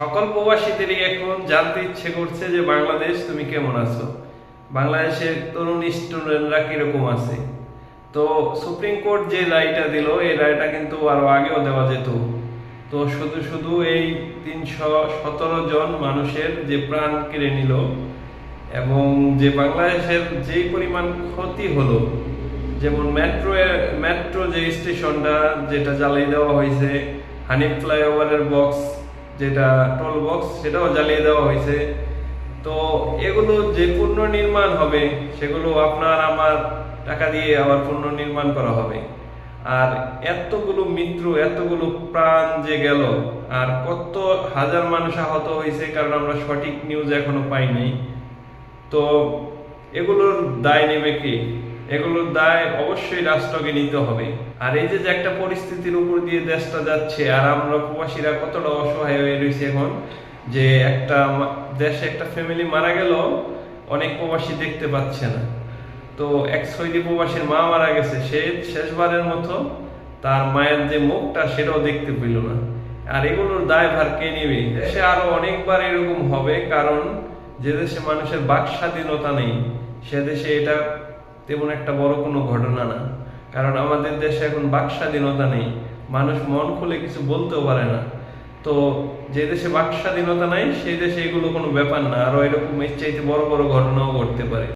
সকল প্রবাসীদেরই এখন জানতে ইচ্ছে করছে যে বাংলাদেশ, তুমি কেমন আছো? বাংলাদেশের তরুণ স্টুডেন্টরা কীরকম আছে? তো সুপ্রিম কোর্ট যে রায়টা দিল, এই রায়টা কিন্তু আরও আগেও দেওয়া যেত। তো শুধু শুধু এই তিনশো সতেরো জন মানুষের যে প্রাণ কেড়ে নিল এবং যে বাংলাদেশের যে পরিমাণ ক্ষতি হলো, যেমন মেট্রো মেট্রো যে স্টেশনটা যেটা জ্বালিয়ে দেওয়া হয়েছে, হানিফ ফ্লাইওভারের বক্স যেটা টোল বক্স সেটাও জ্বালিয়ে দেওয়া হয়েছে। তো এগুলো যে পুনর্নির্মাণ হবে, সেগুলো আপনার আমার টাকা দিয়ে আবার পুনর্নির্মাণ করা হবে। আর এতগুলো মিত্র, এতগুলো প্রাণ যে গেল, আর কত হাজার মানুষ আহত হয়েছে, কারণ আমরা সঠিক নিউজ এখনও পাইনি তো এগুলোর দায় নেবে কে? এগুলোর দায় অবশ্যই রাষ্ট্রকে নিতে হবে। আর এই যে একটা পরিস্থিতির উপর দিয়ে দেশটা যাচ্ছে, আর আমরা প্রবাসীরা কতটা অসহায় হয়ে রয়েছে এখন, যে একটা দেশে একটা ফ্যামিলি মারা গেল অনেক প্রবাসী দেখতে পাচ্ছে না। তো এক সৌদি প্রবাসীর মা মারা গেছে, সে শেষবারের মতো তার মায়ের যে মুখটা, সেটাও দেখতে পেল না। আর এগুলোর দায়ভার কে নেবে? দেশে আরও অনেকবার এরকম হবে, কারণ যে দেশে মানুষের বাক স্বাধীনতা নেই, সে দেশে এটা তেমন একটা বড় কোনো ঘটনা না। কারণ আমাদের দেশে এখন বাক স্বাধীনতা নেই। মানুষ মন খুলে কিছু বলতেও পারে না। তো যে দেশে বাক স্বাধীনতা নাই, সেই দেশে এগুলো কোনো ব্যাপার না। আরও এরকম এর চাইতে বড় বড় ঘটনাও ঘটতে পারে।